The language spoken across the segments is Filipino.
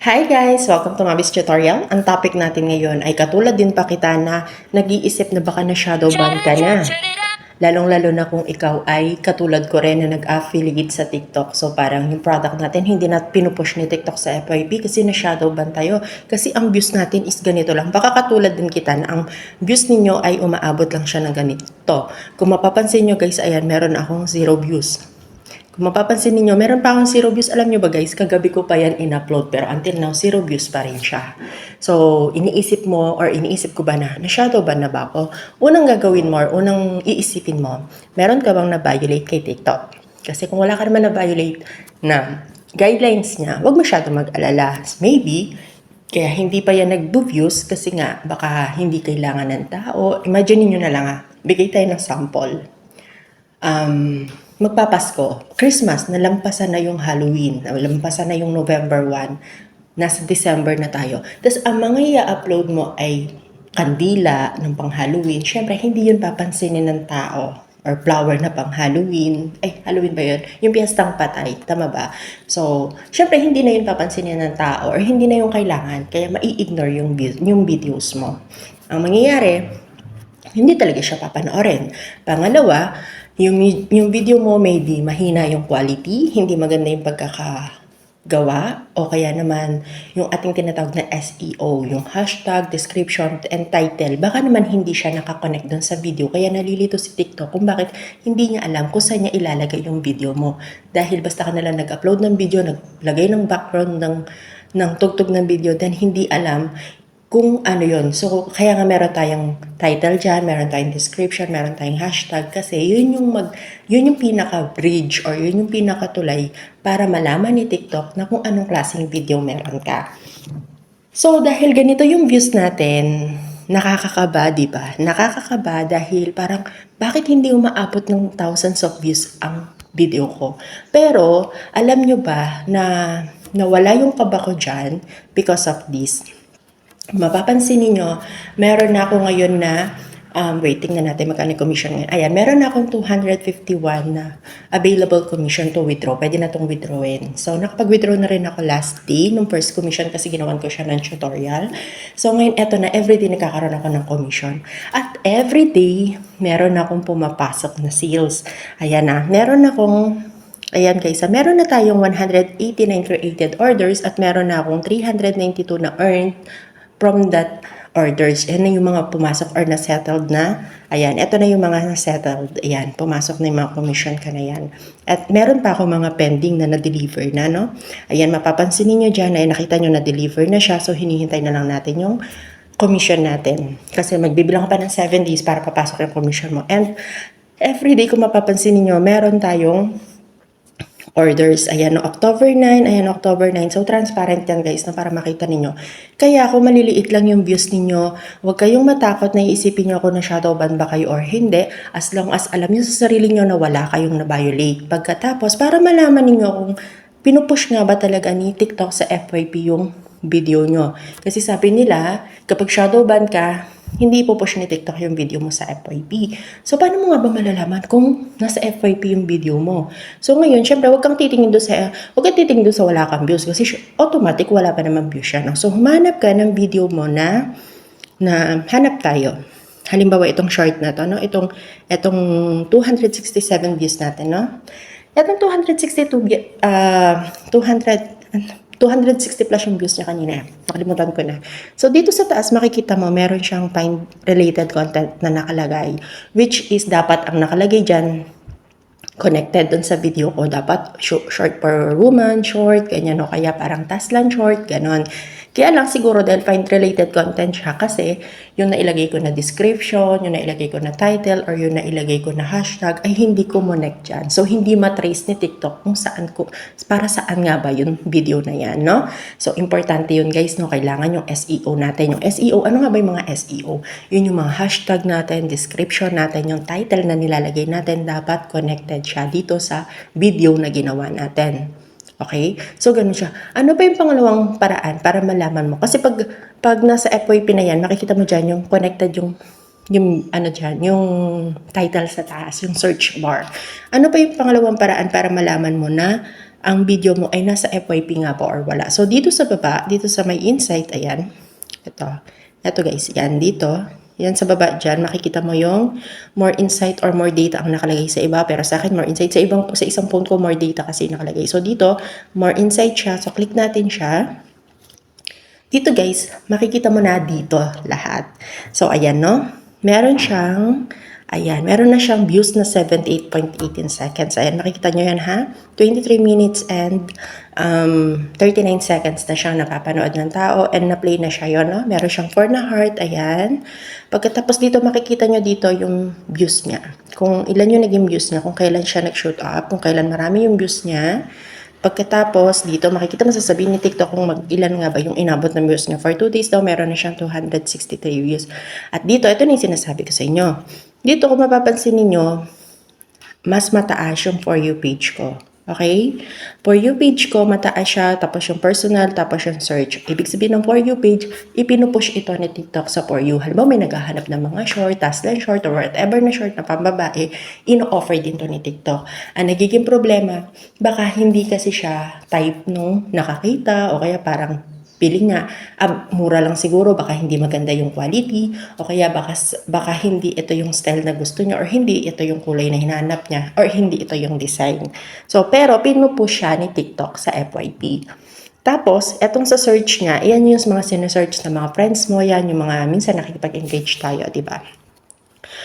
Hi guys! Welcome to Mabis Tutorial. Ang topic natin ngayon ay katulad din pa kita na nag-iisip na baka na shadow ban ka na. Lalong-lalo na kung ikaw ay katulad ko rin na nag-affiliate sa TikTok. So parang yung product natin hindi na pinupush ni TikTok sa FYP kasi na shadow ban tayo. Kasi ang views natin is ganito lang. Baka katulad din kita na ang views ninyo ay umaabot lang siya ng ganito. Kung mapapansin nyo guys, ayan, meron akong zero views. Kung mapapansin ninyo, meron pa akong zero views. Alam nyo ba guys, kagabi ko pa yan in-upload pero until now, zero views pa rin siya. So, iniisip mo or iniisip ko ba na, na-shadow ban na ba ako? Unang gagawin mo or unang iisipin mo, meron ka bang na-violate kay TikTok? Kasi kung wala ka naman na-violate na guidelines niya, huwag masyado mag-alala. Maybe, kaya hindi pa yan nag-views kasi nga baka hindi kailangan ng tao. Imagine niyo na lang ah, bigay tayo ng sample um, magpapasko, Christmas, nalampasan na yung Halloween, nalampasan na yung November 1, nasa December na tayo. Tapos ang mga i-upload mo ay kandila ng pang Halloween. Siyempre, hindi yun papansinin ng tao or flower na pang Halloween. Ay, Halloween ba yun? Yung piyestang patay. Tama ba? So, syempre, hindi na yun papansinin ng tao or hindi na yung kailangan. Kaya mai-ignore yung, yung videos mo. Ang mangyayari, hindi talaga siya papanoorin. Pangalawa, yung, yung video mo maybe mahina yung quality, hindi maganda yung pagkakagawa, o kaya naman yung ating tinatawag na SEO, yung hashtag, description, and title, baka naman hindi siya nakakonect dun sa video, kaya nalilito si TikTok kung bakit hindi niya alam kung saan niya ilalagay yung video mo. Dahil basta ka nalang nag-upload ng video, naglagay ng background ng, ng tugtog ng video, then hindi alam kung ano yon So, kaya nga meron tayong title dyan, meron tayong description, meron tayong hashtag kasi yun yung mag, yun yung pinaka-bridge or yun yung pinaka-tulay para malaman ni TikTok na kung anong klaseng video meron ka. So, dahil ganito yung views natin, nakakakaba, di ba? Nakakakaba dahil parang bakit hindi umaabot ng thousands of views ang video ko? Pero, alam nyo ba na nawala yung kaba ko dyan because of this? Mapapansin niyo meron na ako ngayon na, um, waiting na natin magkano commission ngayon. Ayan, meron na akong 251 na available commission to withdraw. Pwede na itong withdrawin. So, nakapag-withdraw na rin ako last day nung first commission kasi ginawan ko siya ng tutorial. So, ngayon, eto na, everyday nakakaroon ako ng commission. At everyday, meron na akong pumapasok na sales. Ayan na, meron akong Ayan guys, meron na tayong 189 created orders at meron na akong 392 na earned from that orders. Yan na yung mga pumasok or na-settled na. Ayan, ito na yung mga na-settled. Ayan, pumasok na yung mga commission ka na yan. At meron pa ako mga pending na na-deliver na, no? Ayan, mapapansin niyo dyan ay nakita nyo na-deliver na siya. So, hinihintay na lang natin yung commission natin. Kasi magbibilang ka pa ng 7 days para papasok yung commission mo. And every day, kung mapapansin niyo meron tayong orders. Ayan, no, October 9, ayan, October 9. So, transparent yan, guys, na para makita ninyo. Kaya, kung maliliit lang yung views ninyo, huwag kayong matakot na iisipin nyo ako na shadow ban ba kayo or hindi, as long as alam nyo sa sarili nyo na wala kayong na-violate. Pagkatapos, para malaman ninyo kung pinupush nga ba talaga ni TikTok sa FYP yung video nyo. Kasi sabi nila, kapag shadow ban ka, hindi ipopush ni TikTok yung video mo sa FYP. So, paano mo nga ba malalaman kung nasa FYP yung video mo? So, ngayon, syempre, huwag kang titingin doon sa, huwag kang titingin doon sa wala kang views kasi automatic wala pa naman views siya. No? So, humanap ka ng video mo na, na hanap tayo. Halimbawa, itong short na to, no? Itong, itong 267 views natin, no? Itong 262, vi- ah 200, 260 plus yung views niya kanina. Nakalimutan ko na. So, dito sa taas, makikita mo, meron siyang find related content na nakalagay. Which is, dapat ang nakalagay dyan, connected dun sa video ko. Dapat sh- short for woman, short, ganyan o kaya parang taslan short, ganon. Kaya lang siguro dahil find related content siya kasi yung nailagay ko na description, yung nailagay ko na title, or yung nailagay ko na hashtag ay hindi connect dyan. So, hindi matrace ni TikTok kung saan ko, para saan nga ba yung video na yan, no? So, importante yun guys, no? Kailangan yung SEO natin. Yung SEO, ano nga ba yung mga SEO? Yun yung mga hashtag natin, description natin, yung title na nilalagay natin, dapat connected siya dito sa video na ginawa natin. Okay? So, ganun siya. Ano pa yung pangalawang paraan para malaman mo? Kasi pag, pag nasa FYP na yan, makikita mo dyan yung connected yung yung ano dyan, yung title sa taas, yung search bar. Ano pa yung pangalawang paraan para malaman mo na ang video mo ay nasa FYP nga po or wala. So, dito sa baba, dito sa may insight, ayan, ito, ito guys, yan, dito, yan sa baba dyan, makikita mo yung more insight or more data ang nakalagay sa iba. Pero sa akin, more insight. Sa, ibang, sa isang phone ko, more data kasi nakalagay. So dito, more insight siya. So click natin siya. Dito guys, makikita mo na dito lahat. So ayan no, meron siyang, ayan, meron na siyang views na 78.18 seconds. Ayan, makikita nyo yan ha. 23 minutes and um, 39 seconds na siyang napapanood ng tao and na-play na siya yun, no? Meron siyang 4 na heart, ayan. Pagkatapos dito, makikita nyo dito yung views niya. Kung ilan yung naging views niya, kung kailan siya nag-shoot up, kung kailan marami yung views niya. Pagkatapos, dito makikita mo sasabihin ni TikTok kung mag ilan nga ba yung inabot ng views niya. For 2 days daw, meron na siyang 263 views. At dito, ito na yung sinasabi ko sa inyo. Dito, kung mapapansin ninyo, mas mataas yung For You page ko. Okay? For You page ko, mataas siya, tapos yung personal, tapos yung search. Ibig sabihin ng For You page, ipinupush ito ni TikTok sa For You. Halimbawa, may naghahanap ng mga short, taslan short, or whatever na short na pambabae, ino-offer din to ni TikTok. Ang nagiging problema, baka hindi kasi siya type nung nakakita, o kaya parang feeling nga, ah, mura lang siguro, baka hindi maganda yung quality, o kaya baka, baka hindi ito yung style na gusto niya, or hindi ito yung kulay na hinanap niya, or hindi ito yung design. So, pero pinupush siya ni TikTok sa FYP. Tapos, etong sa search niya, yan yung mga sinesearch ng mga friends mo, yan yung mga minsan nakikipag-engage tayo, di ba?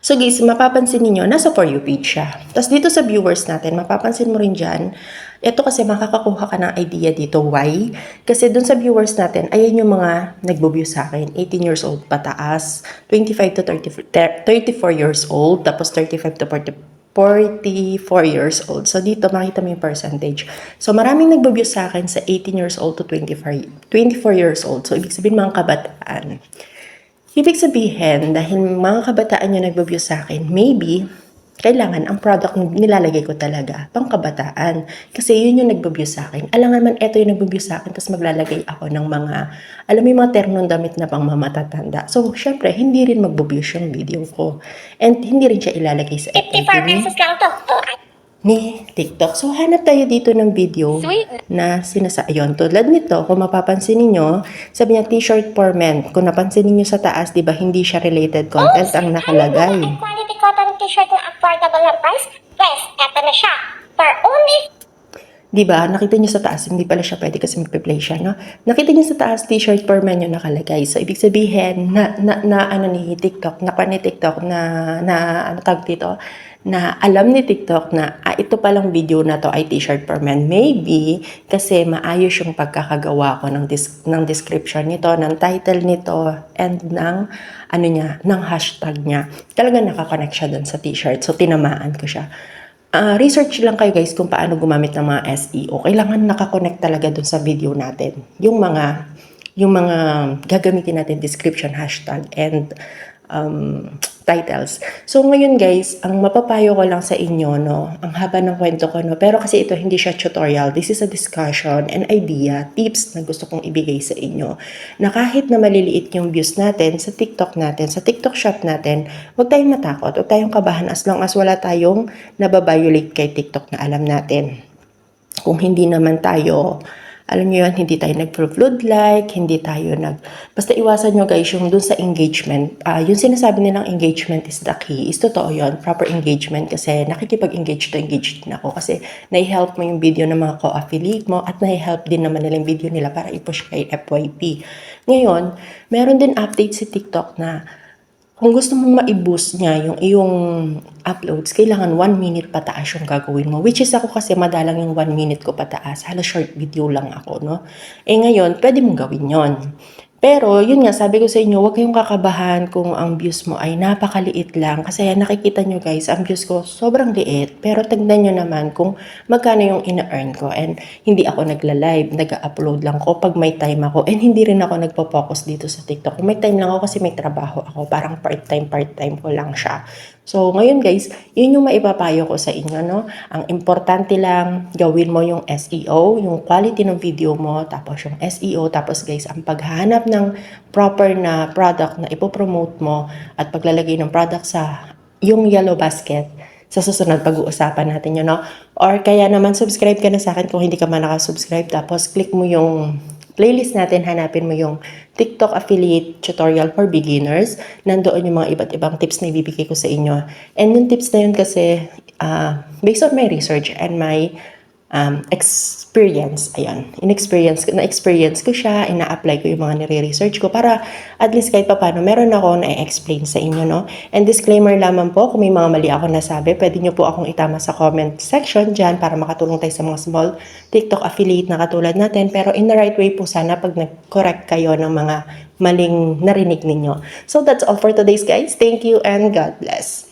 So guys, mapapansin niyo nasa For You page siya. Tapos dito sa viewers natin, mapapansin mo rin dyan, ito kasi makakakuha ka ng idea dito. Why? Kasi dun sa viewers natin, ayan yung mga nagbo-view sa akin. 18 years old pataas, 25 to 30, 34 years old, tapos 35 to 40, 44 years old. So, dito makita mo yung percentage. So, maraming nagbo-view sa akin sa 18 years old to 25, 24 years old. So, ibig sabihin mga kabataan. Ibig sabihin, dahil mga kabataan yung nagbo-view sa akin, maybe, kailangan ang product nilalagay ko talaga, pang kabataan. Kasi yun yung nagbo-view sa akin. Alam naman, ito yung nagbo-view sa akin, tapos maglalagay ako ng mga, alam mo yung mga ternong damit na pang mamatatanda. So, syempre, hindi rin magbo-view yung video ko. And hindi rin siya ilalagay sa 54 FYP ni, pesos lang to. Oh, ni TikTok. So, hanap tayo dito ng video Sweet. na sinasa... Ayun, tulad nito, kung mapapansin ninyo, sabi niya t-shirt for men. Kung napansin ninyo sa taas, di ba, hindi siya related content ang nakalagay. Ano quality t-shirt na affordable ang price? Yes, eto na siya. For only Di ba? Nakita niyo sa taas, hindi pala siya pwede kasi magpe-play siya, no? Nakita niyo sa taas, t-shirt for men yung nakalagay. So, ibig sabihin, na, na, na ano ni TikTok, na pa ni TikTok, na, na, ano tag dito, na alam ni TikTok na ah, ito palang video na to ay t-shirt for men. Maybe kasi maayos yung pagkakagawa ko ng, dis- ng description nito, ng title nito, and ng ano niya, ng hashtag niya. Talaga nakakonect siya dun sa t-shirt. So, tinamaan ko siya. Ah, research lang kayo guys kung paano gumamit ng mga SEO. Kailangan nakakonect talaga dun sa video natin. Yung mga yung mga gagamitin natin description hashtag and um, titles. So ngayon guys, ang mapapayo ko lang sa inyo no, ang haba ng kwento ko no, pero kasi ito hindi siya tutorial. This is a discussion and idea, tips na gusto kong ibigay sa inyo. Na kahit na maliliit yung views natin sa TikTok natin, sa TikTok shop natin, huwag tayong matakot, huwag tayong kabahan as long as wala tayong nababiolate kay TikTok na alam natin. Kung hindi naman tayo alam niyo yun, hindi tayo nag-flood like, hindi tayo nag... Basta iwasan nyo guys yung dun sa engagement. Ah, yung sinasabi nilang engagement is the key. Is totoo yun, proper engagement kasi nakikipag-engage to engage din ako kasi nai-help mo yung video ng mga co-affiliate mo at nai-help din naman nila yung video nila para i-push kay FYP. Ngayon, meron din update si TikTok na kung gusto mong ma-boost niya yung iyong uploads, kailangan 1 minute pataas yung gagawin mo. Which is ako kasi madalang yung 1 minute ko pataas. Halos short video lang ako, no? Eh ngayon, pwede mong gawin yon. Pero, yun nga, sabi ko sa inyo, huwag kayong kakabahan kung ang views mo ay napakaliit lang. Kasi nakikita nyo guys, ang views ko sobrang liit. Pero tagnan nyo naman kung magkano yung ina-earn ko. And hindi ako nagla-live, nag-upload lang ko pag may time ako. And hindi rin ako nagpo-focus dito sa TikTok. Kung may time lang ako kasi may trabaho ako. Parang part-time, part-time ko lang siya. So, ngayon guys, yun yung maipapayo ko sa inyo, no? Ang importante lang, gawin mo yung SEO, yung quality ng video mo, tapos yung SEO, tapos guys, ang paghahanap ng proper na product na ipopromote mo at paglalagay ng product sa yung yellow basket, sa susunod pag-uusapan natin yun, no? Or kaya naman subscribe ka na sa akin kung hindi ka man nakasubscribe. Tapos click mo yung playlist natin, hanapin mo yung TikTok affiliate tutorial for beginners. Nandoon yung mga iba't ibang tips na ibibigay ko sa inyo. And yung tips na yun kasi, ah, based on my research and my um, experience, ayan, in-experience, na-experience ko siya, ina-apply ko yung mga nire-research ko para at least kahit papano, meron ako na-explain sa inyo, no? And disclaimer lamang po, kung may mga mali ako nasabi, pwede nyo po akong itama sa comment section dyan para makatulong tayo sa mga small TikTok affiliate na katulad natin. Pero in the right way po sana pag nag-correct kayo ng mga maling narinig ninyo. So that's all for today's guys. Thank you and God bless.